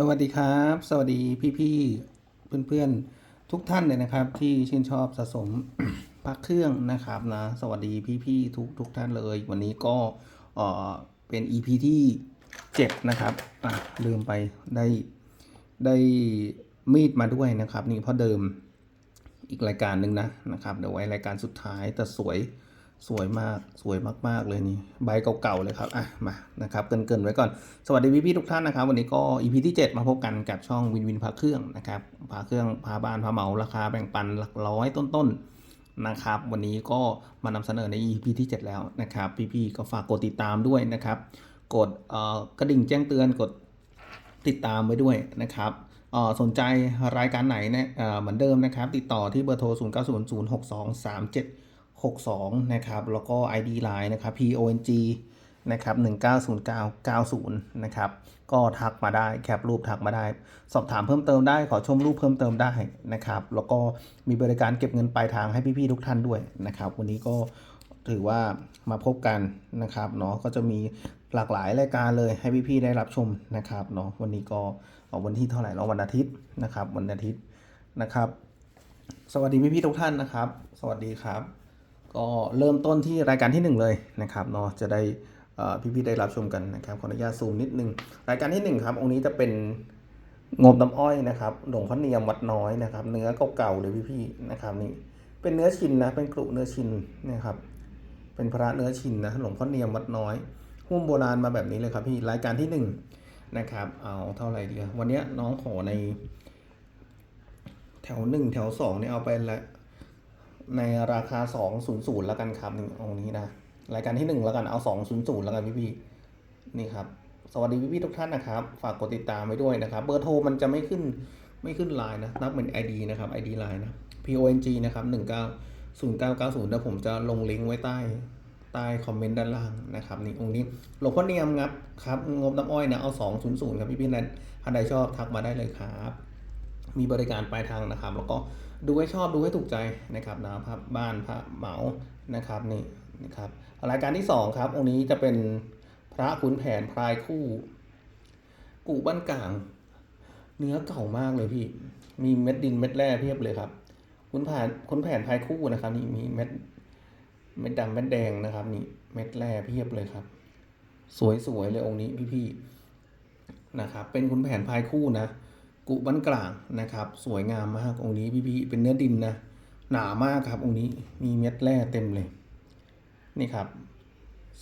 สวัสดีครับ สวัสดีพี่ๆเพื่อนๆทุกท่านเลยนะครับ ที่ชื่นชอบสะสมพักเครื่องนะครับนะสวัสดีพี่ๆทุกทุกท่านเลย วันนี้ก็เออเป็น EP ที่7นะครับอะลืมไปได้ได้มีดมาด้วยนะครับ นี่เพราะเดิมอีกรายการหนึ่งนะนะครับเดี๋ยวไว้รายการสุดท้ายแต่สวย สวยมากสวยมาก ๆ เลยนี่ใบเก่าๆเลยครับอะมานะครับเกินๆไว้ก่อนสวัสดีพี่ๆทุกท่านนะครับ วันนี้ก็ EP ที่ 7 มาพบกันกับช่องวินวินพาเครื่องนะครับพาเครื่องพาบ้านพาเหมาราคาแบ่งปันหลักร้อยต้นๆนะครับ วันนี้ก็มานำเสนอใน EP ที่ 7 แล้วนะครับ พี่ๆก็ฝากกดติดตามด้วยนะครับ กดกระดิ่งแจ้งเตือนกดติดตามไว้ด้วยนะครับสนใจรายการไหนเนี่ยเอ่อเหมือนเดิมนะครับ ติดต่อที่เบอร์โทร 0 9 0 0 6 2 3 7 62 นะครับ แล้วก็ ID Line นะครับ PONG นะครับ 190990 นะครับ ก็ทักมาได้ แคปรูปทักมาได้ สอบถามเพิ่มเติมได้ ขอชมรูปเพิ่มเติมได้นะครับ แล้วก็มีบริการเก็บเงินปลายทางให้พี่ๆทุกท่านด้วยนะครับ วันนี้ก็ถือว่ามาพบกันนะครับเนาะ ก็จะมีหลากหลายรายการเลยให้พี่ๆได้รับชมนะครับเนาะ วันนี้ก็เอาวันที่เท่าไหร่เนาะวันอาทิตย์นะครับ วันอาทิตย์นะครับ สวัสดีพี่ๆทุกท่านนะครับ สวัสดีครับ ก็เริ่มต้นที่รายการที่ 1 เลยนะครับเนาะจะได้พี่ๆได้รับชมกันนะครับขออนุญาตซูมนิดนึง รายการที่1ครับองค์นี้จะเป็นงบน้ำอ้อยนะครับหลวงพ่อเนียมวัดน้อยนะครับ เนื้อเก่าๆเลยพี่ๆนะครับนี่เป็นเนื้อชินนะเป็นกรุเนื้อชินนะครับ เป็นพระเนื้อชินนะหลวงพ่อเนียมวัดน้อยหุ้มโบราณมาแบบนี้เลยครับพี่รายการที่1นะครับเอาเท่าไหร่ดีวันนี้น้องขอใน แถวหนึ่งแถวสองเนี่ยเอาไปละ ในราคา 200 แล้วกันครับหนี่งองค์นี้นะ รายการที่ 1 แล้วกันเอา 200 แล้วกันพี่พี่นี่ครับ สวัสดีพี่พี่ทุกท่านนะครับ ฝากกดติดตามไว้ด้วยนะครับ เบอร์โทรมันจะไม่ขึ้นไม่ขึ้นไลน์นะ นับเป็น ID นะครับ ID ไลน์นะ PONG นะครับ190990แล้วผมจะลงลิงก์ไว้ใต้ใต้คอมเมนต์ด้านล่างนะครับนี่องค์นี้หลวงพ่อเนียมครับครับงบน้ำอ้อยนะเอา 200 ครับพี่พี่นั้นท่านใดชอบทักมาได้เลยครับ มีบริการปลายทางนะครับ แล้วก็ดูให้ชอบดูให้ถูกใจนะครับนะภาพบ้านพระเหมานะครับนี่นะครับรายการที่สองครับองค์นี้จะเป็นพระขุนแผนพลายคู่ กู่บ้านกลาง เนื้อเก่ามากเลยพี่ มีเม็ดดินเม็ดแร่เพียบเลยครับขุนแผนขุนแผนพลายคู่นะครับ นี่มีเม็ดเม็ดดำเม็ดแดงนะครับ นี่เม็ดแร่เพียบเลยครับ สวยๆเลยองค์นี้พี่ๆนะครับ เป็นขุนแผนพายคู่นะ กุบ้นกลางนะครับ สวยงามมากองค์นี้พี่ๆเป็นเนื้อดินนะหนามากครับองค์นี้มีเม็ดแร่เต็มเลยนี่ครับ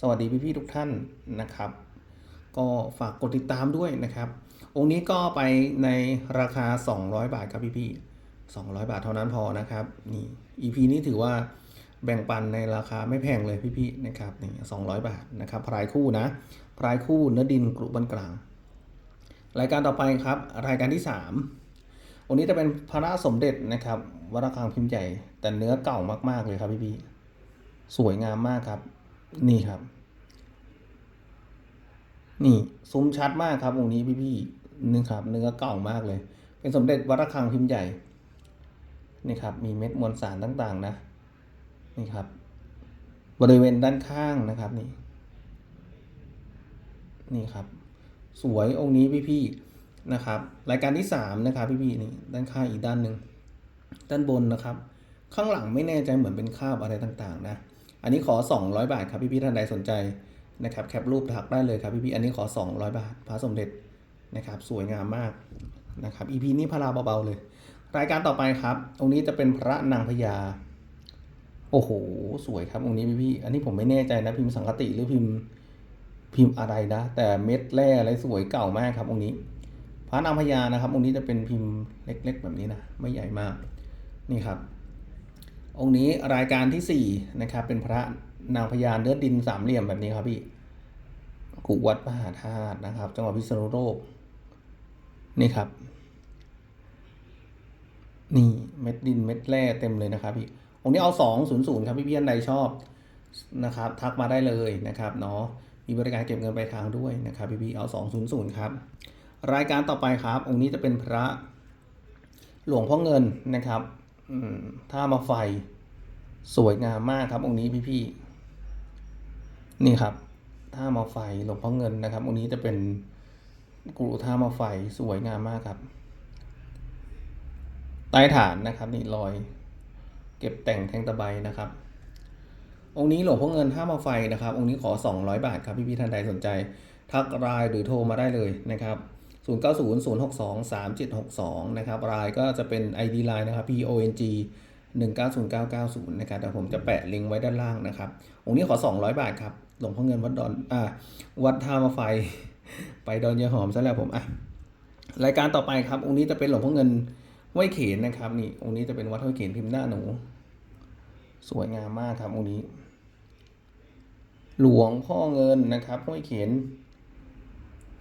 สวัสดีพี่ๆทุกท่านนะครับ ก็ฝากกดติดตามด้วยนะครับ องค์นี้ก็ไปในราคา 200 บาทครับพี่ๆ200 บาทเท่านั้นพอนะครับนี่ EP นี้ถือว่าแบ่งปันในราคาไม่แพงเลยพี่ๆนะครับนี่200 บาทนะครับพรายคู่นะพรายคู่เนื้อดินกรุบ้นกลาง รายการต่อไปครับรายการที่ 3 วันนี้จะเป็นพระสมเด็จนะครับวัดระฆังพิมพ์ใหญ่ แต่เนื้อเก่ามากๆเลยครับพี่พี่ๆสวยงามมากครับ นี่ครับ นี่ซุ้มชัดมากครับองค์นี้พี่พี่ๆนี่ครับ เนื้อเก่ามากเลย เป็นสมเด็จวัดระฆังพิมพ์ใหญ่นี่ครับ มีเม็ดมวลสารต่างๆนะ นี่ครับ บริเวณด้านข้างนะครับนี่ นี่ครับ สวยองค์นี้พี่ๆนะครับ รายการที่สามนะครับพี่ๆนี่ด้านข้างอีกด้านหนึ่งด้านบนนะครับ ข้างหลังไม่แน่ใจเหมือนเป็นคาบอะไรต่างๆ นะ อันนี้ขอ 200 บาทครับพี่ๆท่านใดสนใจนะครับแคปรูปถักได้เลยครับพี่ๆอันนี้ขอ 200 บาทพระสมเด็จนะครับสวยงามมากนะครับ EP นี้พาราเบาๆเลย รายการต่อไปครับองค์นี้จะเป็นพระนางพญาโอ้โห สวยครับองค์นี้พี่ๆอันนี้ผมไม่แน่ใจนะพิมพ์สังคติหรือพิมพ์ พิมพ์อะไรนะ แต่เม็ดแร่อะไรสวยเก่ามากครับองค์นี้ พระนางพญานะครับ องค์นี้จะเป็นพิมพ์เล็ก ๆ แบบนี้นะ ไม่ใหญ่มาก นี่ครับ องค์นี้รายการที่สี่นะครับ เป็นพระนางพญาเนื้อดินสามเหลี่ยมแบบนี้ครับพี่กุวัดมหาธาตุนะครับ จังหวัดพิษณุโลก นี่ครับ นี่เม็ดดินเม็ดแร่เต็มเลยนะครับพี่องค์นี้เอาสองศูนย์ศูนย์ครับพี่พี่ท่านใดชอบนะครับ ทักมาได้เลยนะครับเนาะ มีบริการเก็บเงินปลายทางด้วยนะครับพี่พี่เอา200ครับ รายการต่อไปครับ องค์นี้จะเป็นพระหลวงพ่อเงินนะครับอืมท่ามาไฟสวยงามมากครับ องค์นี้พี่พี่นี่ครับท่ามาไฟหลวงพ่อเงินนะครับ องค์นี้จะเป็นกรุท่ามาไฟสวยงามมากครับ ใต้ฐานนะครับ นี่รอย เก็บแต่งแทงตะไบนะครับ องค์นี้หลวงพ่อเงินท่ามาไฟนะครับ องค์นี้ขอ 200 บาทครับพี่พี่ท่านใดสนใจ ทักไลน์หรือโทรมาได้เลยนะครับ0900623762 นะครับไลน์ก็จะเป็น ID ไลน์นะครับ PONG 190990นะครับเดี๋ยวผมจะแปะลิงก์ไว้ด้านล่างนะครับ องค์นี้ขอ 200 บาทครับ หลวงพ่อเงินวัดดอน อ่า วัดท่ามาไฟ ไปดอนยายหอมซะแล้วผม อะ รายการต่อไปครับ องค์นี้จะเป็นหลวงพ่อเงินห้วยเขนนะครับ นี่ องค์นี้จะเป็นวัดห้วยเขนพิมพ์หน้าหนู สวยงามมากครับ องค์นี้ หลวงพ่อเงินนะครับห้วยเขน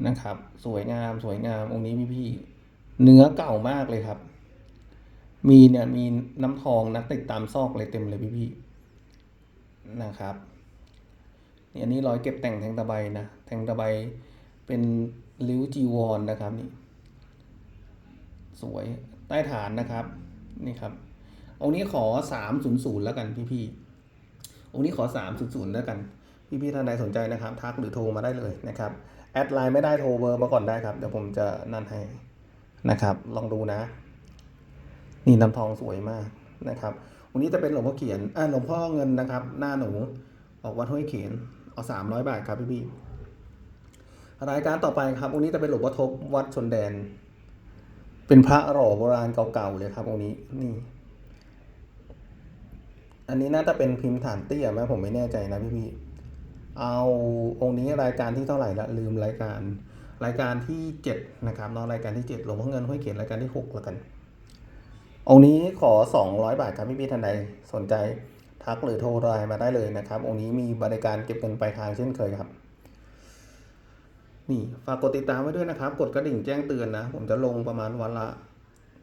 นะครับ สวยงามสวยงามองค์นี้พี่พี่เนื้อเก่ามากเลยครับ มีเนี่ยมีน้ำทองนะติดตามซอกเลยเต็มเลยพี่พี่นะครับนี่อันนี้รอยเก็บแต่งแทงตะไบนะแทงตะไบเป็นริ้วจีวรนนะครับนี่สวยใต้ฐานนะครับนี่ครับองค์นี้ขอสามศูนย์ศูนย์แล้วกันพี่พี่องค์นี้ขอสามศูนย์ศูนย์แล้วกัน พี่ๆท่านใดสนใจนะครับ ทักหรือโทรมาได้เลยนะครับ แอดไลน์ไม่ได้โทรเบอร์มาก่อนได้ครับ เดี๋ยวผมจะนั่นให้นะครับ ลองดูนะ นี่น้ำทองสวยมากนะครับ วันนี้จะเป็นหลวงพ่อเขียนอ่าหลวงพ่อเงินนะครับ หน้าหนู ออกวัดห้วยเขียนเอาสามร้อยบาทครับพี่ๆรายการต่อไปครับวันนี้จะเป็นหลวงพ่อทบวัดชนแดน เป็นพระหล่อโบราณเก่าๆเลยครับองค์นี้นี่อันนี้น่าจะเป็นพิมพ์ฐานเตี้ยไหมผมไม่แน่ใจนะพี่พี่ๆ เอาองค์นี้รายการที่เท่าไหร่ละลืมรายการรายการที่เจ็ดนะครับนาะรายการที่เจ็ดหลวงพ่อเงินห้วยเขียนรายการที่หกแล้วกัน องค์นี้ขอสองร้อยบาทครับพี่พี่ท่านใดสนใจทักหรือโทรไลน์มาได้เลยนะครับ องค์นี้มีบริการเก็บเงินปลายทางเช่นเคยครับ นี่ฝากกดติดตามไว้ด้วยนะครับ กดกระดิ่งแจ้งเตือนนะ ผมจะลงประมาณวันละ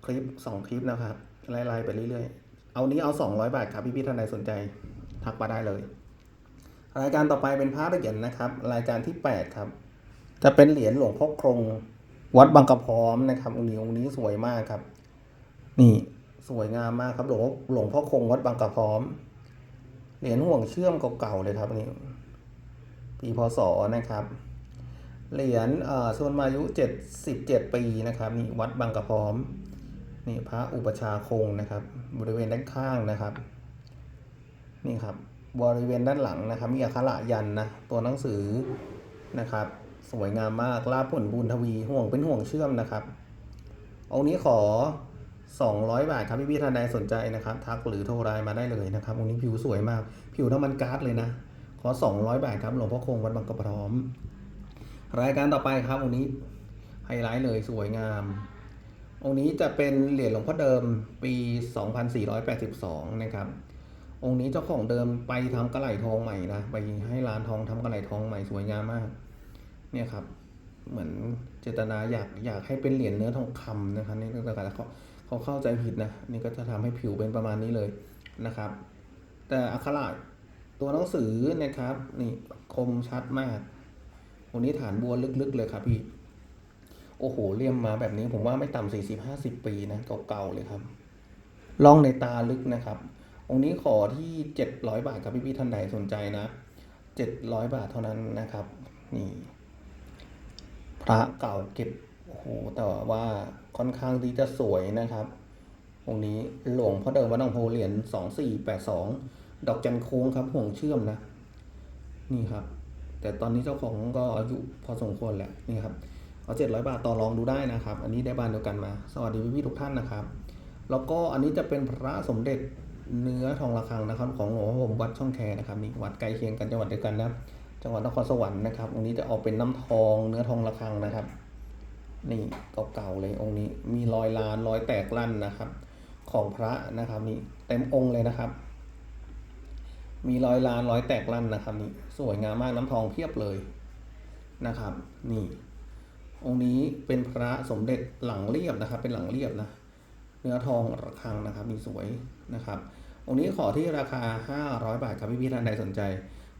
คลิปสองคลิปนะครับไล่ๆไปเรื่อยๆ เอานี้เอา 200 บาทครับพี่พี่ท่านใดสนใจ ทักมาได้เลย รายการต่อไปเป็นพระเหรียญนะครับ รายการที่ 8 ครับ จะเป็นเหรียญหลวงพ่อคง วัดบางกระพร้อมนะครับองค์นี้องค์นี้สวยมากครับ นี่สวยงามมากครับหลวงพ่อหลวงพ่อคงวัดบางกระพร้อม เหรียญห่วงเชื่อมเก่าๆเลยครับนนี้ปีพศนะครับเหรียญเอ่อส่วนมายุ77ปีนะครับนี่วัดบางกระพร้อมนี่พระอุปชาคงนะครับ บริเวณด้านข้างนะครับ นี่ครับ บริเวณด้านหลังนะครับ มีอักขระยันนะ ตัวหนังสือนะครับ สวยงามมากลาผลบุญทวีห่วงเป็นห่วงเชื่อมนะครับองค์นี้ขอ 200 บาทครับพี่พี่ท่านใดสนใจนะครับ ทักหรือโทรไลน์มาได้เลยนะครับองค์นี้ผิวสวยมาก ผิวน้ำมันก๊าซเลยนะ ขอ 200 บาทครับหลวงพ่อคงวัดบางกระพร้อม รายการต่อไปครับองค์นี้ไฮไลท์เลยสวยงามองค์นี้จะเป็นเหรียญหลวงพ่อเดิมปี 2482 นะครับ องค์นี้เจ้าของเดิมไปทำกระไหลทองใหม่นะไปให้ร้านทองทำกระไหลทองใหม่สวยงามมาก เนี่ยครับ เหมือนเจตนาอยากอยากให้เป็นเหรียญเนื้อทองคำนะครับนี่แต่แต่เขาเขาเข้าใจผิดนะนี่ก็จะทำให้ผิวเป็นประมาณนี้เลยนะครับ แต่อักขระตัวหนังสือนะครับนี่คมชัดมากองค์นี้ฐานบัวลึกๆเลยครับพี่ โอ้โหเลี่ยมมาแบบนี้ผมว่าไม่ต่ำสี่สิบห้าสิบปีนะเก่าๆเลยครับล่องในตาลึกนะครับ องค์นี้ขอที่เจ็ดร้อยบาทครับพี่ๆท่านใดสนใจนะเจ็ดร้อยบาทเท่านั้นนะครับ นี่ พระเก่าเก็บโอ้โหแต่ว่าค่อนข้างที่จะสวยนะครับ องค์นี้หลวงพ่อเดิมวัดหนองโพเหรียญสองสี่แปดสองดอกจันโค้งครับห่วงเชื่อมนะ นี่ครับ แต่ตอนนี้เจ้าของก็อายุพอสมควรแหละนี่ครับเอาเจ็ดร้อยบาทต่อรองดูได้นะครับ อันนี้ได้บ้านเดียวกันมา สวัสดีพี่ๆทุกท่านนะครับ แล้วก็อันนี้จะเป็นพระสมเด็จ เนื้อทองระฆังนะครับ ของหลวงพ่อผมวัดช่องแคนะครับนี่วัดใกล้เคียงกันจังหวัดเดียวกันนะจังหวัดนครสวรรค์นะครับองค์นี้จะออกเป็นน้ำทองเนื้อทองระฆังนะครับ นี่เก่าๆเลยองค์นี้มีรอยลานรอยแตกลั่นนะครับ ของพระนะครับนี่เต็มองค์เลยนะครับ มีรอยลานรอยแตกลั่นนะครับนี่สวยงามมากน้ำทองเพียบเลยนะครับ นี่ องค์นี้เป็นพระสมเด็จหลังเรียบนะครับ เป็นหลังเรียบนะ เนื้อทองระฆังนะครับมีสวยนะครับ องค์นี้ขอที่ราคา 500 บาทครับพี่พี่ท่านใดสนใจ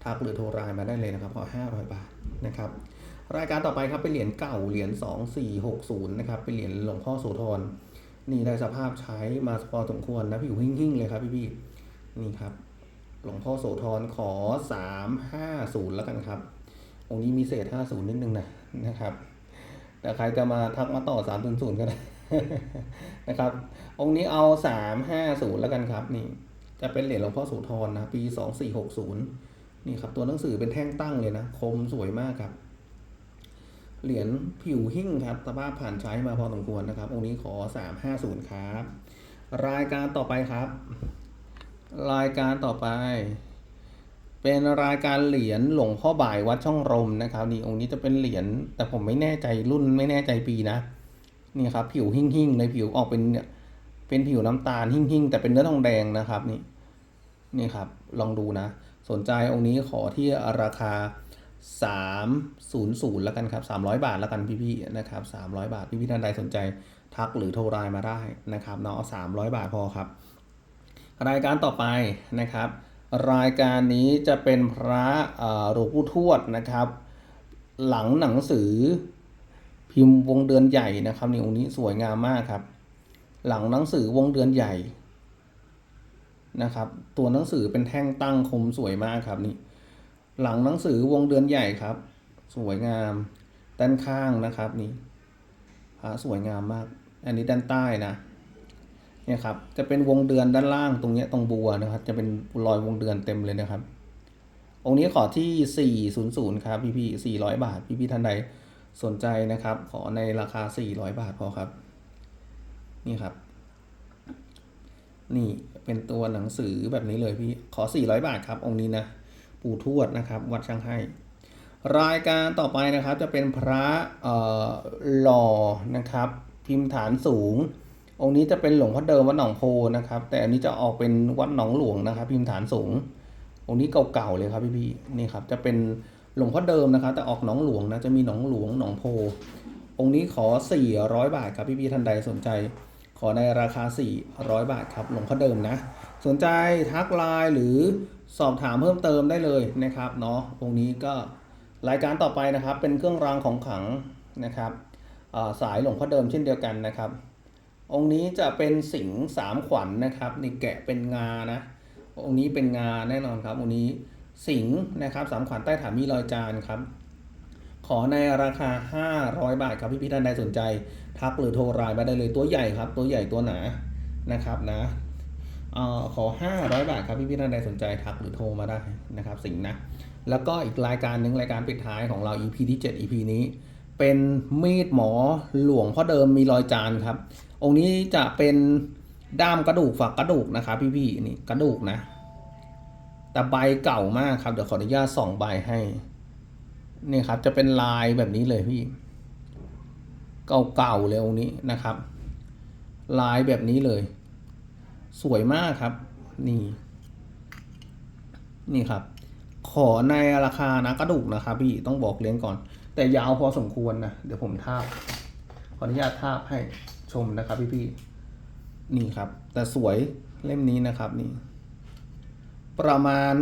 ทักหรือโทรไลน์มาได้เลยนะครับขอ500 บาทนะครับ รายการต่อไปครับเป็นเหรียญเก่าเหรียญ2460นะครับเป็นเหรียญหลวงพ่อโสธรนี่ได้สภาพใช้มาพอสมควรนะผิวหิ่งๆเลยครับพี่พี่นี่ครับหลวงพ่อโสธรขอ 350 แล้วกันครับ องค์นี้มีเศษ 50 นิดนึงนะนะครับ แต่ใครจะมาทักมาต่อ 300 ก็ได้นะครับ องค์นี้เอา 350 แล้วกันครับนี่ จะเป็นเหรียญหลวงพ่อโสธรนะ ปี 2460 นี่ครับ ตัวหนังสือเป็นแท่งตั้งเลยนะ คมสวยมากครับ เหรียญผิวหิ้งครับสภาพผ่านใช้มาพอสมควรนะครับ องค์นี้ขอ 350 ครับ รายการต่อไปครับ รายการต่อไป เป็นรายการเหรียญหลวงพ่อบ่ายวัดช่องลมนะครับ นี่องค์นี้จะเป็นเหรียญแต่ผมไม่แน่ใจรุ่นไม่แน่ใจปีนะนี่ครับ ผิวหิ่งหิ่งๆในผิวออกเป็นเนี่ยเป็นผิวน้ำตาลหิ่งหิ่งๆแต่เป็นเนื้อทองแดงนะครับนี่นี่ครับ ลองดูนะ สนใจองค์นี้ขอที่ราคา 300แล้วกันครับ 300 บาทแล้วกันพี่ๆนะครับ300 บาทพี่ๆท่านใดสนใจทักหรือโทรไลน์มาได้นะครับเนาะ300 บาทพอครับ รายการต่อไปนะครับ รายการนี้จะเป็นพระหลวงปู่ทวดนะครับ หลังหนังสือพิมพ์วงเดือนใหญ่นะครับนี่องค์นี้สวยงามมากครับ หลังหนังสือวงเดือนใหญ่นะครับ ตัวหนังสือเป็นแท่งตั้งคมสวยมากครับนี่ หลังหนังสือวงเดือนใหญ่ครับ สวยงามด้านข้างนะครับนี่พระสวยงามมาก อันนี้ด้านใต้นะ เนี่ยครับจะเป็นวงเดือนด้านล่างตรงนี้ตรงบัวนะครับ จะเป็นรอยวงเดือนเต็มเลยนะครับ องค์นี้ขอที่ 400 ครับพี่พี่ 400 บาท พี่พี่ท่านใดสนใจนะครับ ขอในราคา 400 บาทพอครับ นี่ครับ นี่เป็นตัวหนังสือแบบนี้เลยพี่ขอ 400 บาทครับ องค์นี้นะปู่ทวดนะครับ วัดช่างให้ รายการต่อไปนะครับ จะเป็นพระหล่อนะครับ พิมพ์ฐานสูง องค์นี้จะเป็นหลวงพ่อเดิมวัดหนองโพนะครับ แต่อันนี้จะออกเป็นวัดหนองหลวงนะครับ พิมพ์ฐานสูง องค์นี้เก่าๆเลยครับพี่ๆนี่ครับจะเป็นหลวงพ่อเดิมนะครับ แต่ออกหนองหลวงนะจะมีหนองหลวงหนองโพ องค์นี้ขอ 400 บาทครับพี่ๆท่านใดสนใจ ขอในราคา 400 บาทครับหลวงพ่อเดิมนะ สนใจทักไลน์หรือสอบถามเพิ่มเติมได้เลยนะครับเนาะองค์นี้ก็รายการต่อไปนะครับ เป็นเครื่องรางของขลังนะครับสายหลวงพ่อเดิมเช่นเดียวกันนะครับ องค์นี้จะเป็นสิงห์สามขวัญนนะครับนี่แกะเป็นงานะ องค์นี้เป็นงาแน่นอนครับ องค์นี้สิงห์นะครับสามขวัญใต้ฐานมีรอยจานครับ ขอในราคา 500 บาทครับพี่พี่ท่านใดสนใจ ทักหรือโทรไลน์มาได้เลยตัวใหญ่ครับ ตัวใหญ่ตัวหนานะครับนะออขอ 500 บาทครับพี่พี่ท่านใดสนใจทักหรือโทรมาได้นะครับ สิงห์นะ แล้วก็อีกรายการหนึ่งรายการปิดท้ายของเรา EP ที่ 7 EP นี้ เป็นมีดหมอหลวงพ่อเดิมมีรอยจานครับ องค์นี้จะเป็นด้ามกระดูกฝักกระดูกนะครับ พี่ๆนี่กระดูกนะ แต่ใบเก่ามากครับเดี๋ยวขออนุญาตส่องใบให้นี่ครับจะเป็นลายแบบนี้เลยพี่ เก่าๆเลยองค์นี้นะครับ ลายแบบนี้เลย สวยมากครับ นี่ นี่ครับ ขอในราคานะกระดูกนะครับพี่ต้องบอกเลี้ยงก่อน แต่ยาวพอสมควรนะเดี๋ยวผมทาบขออนุญาตทาบให้ชมนะครับพี่พี่นี่ครับ แต่สวยเล่มนี้นะครับนี่ ประมาณ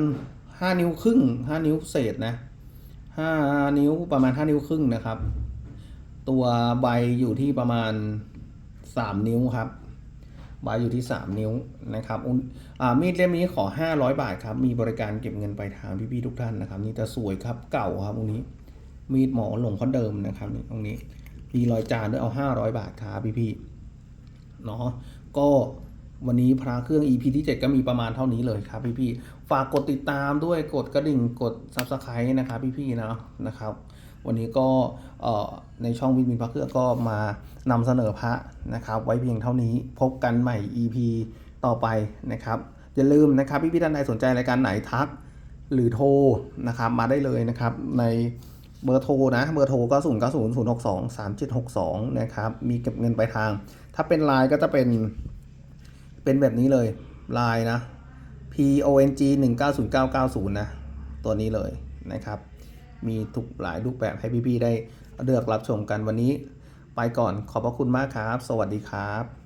ห้านิ้วครึ่งห้านิ้วเศษนะห้านิ้วประมาณห้านิ้วครึ่งนะครับ ตัวใบอยู่ที่ประมาณสามนิ้วครับ ใบอยู่ที่สามนิ้วนะครับมีดเล่มนี้ขอห้าร้อยบาทครับ มีบริการเก็บเงินปลายทางพี่ๆทุกท่านนะครับ นี่จะสวยครับเก่าครับตรงนี้ มีดหมอหลงพ่อเดิมนะครับนี่ตรงนี้มีรอยจานด้วยเอาห้าร้อยบาทครับพี่พี่ๆเนาะก็วันนี้พระเครื่อง EP ที่ 7 ก็มีประมาณเท่านี้เลยครับพี่พี่ๆฝากกดติดตามด้วยกดกระดิ่งกด Subscribe นะครับพี่พี่ๆนะนะครับ วันนี้ก็ในช่องวินวินพระเครื่องก็มานำเสนอพระนะครับ ไว้เพียงเท่านี้พบกันใหม่ EP ต่อไปนะครับอย่าลืมนะครับพี่พี่ท่านใดสนใจรายการไหนทักหรือโทรนะครับมาได้เลยนะครับในเบอร์โทรนะเบอร์โทรก็ 0 9 0 0 6 2 3 7 6 2 นะครับมีเก็บเงินปลายทาง ถ้าเป็นไลน์ก็จะเป็น เป็นแบบนี้เลยไลน์นะ P O N G 1 9 0 9 9 0 นะ ตัวนี้เลยนะครับ มีทุกหลายรูปแบบให้พี่ๆได้เลือกรับชมกันวันนี้ ไปก่อนขอบพระคุณมากครับ สวัสดีครับ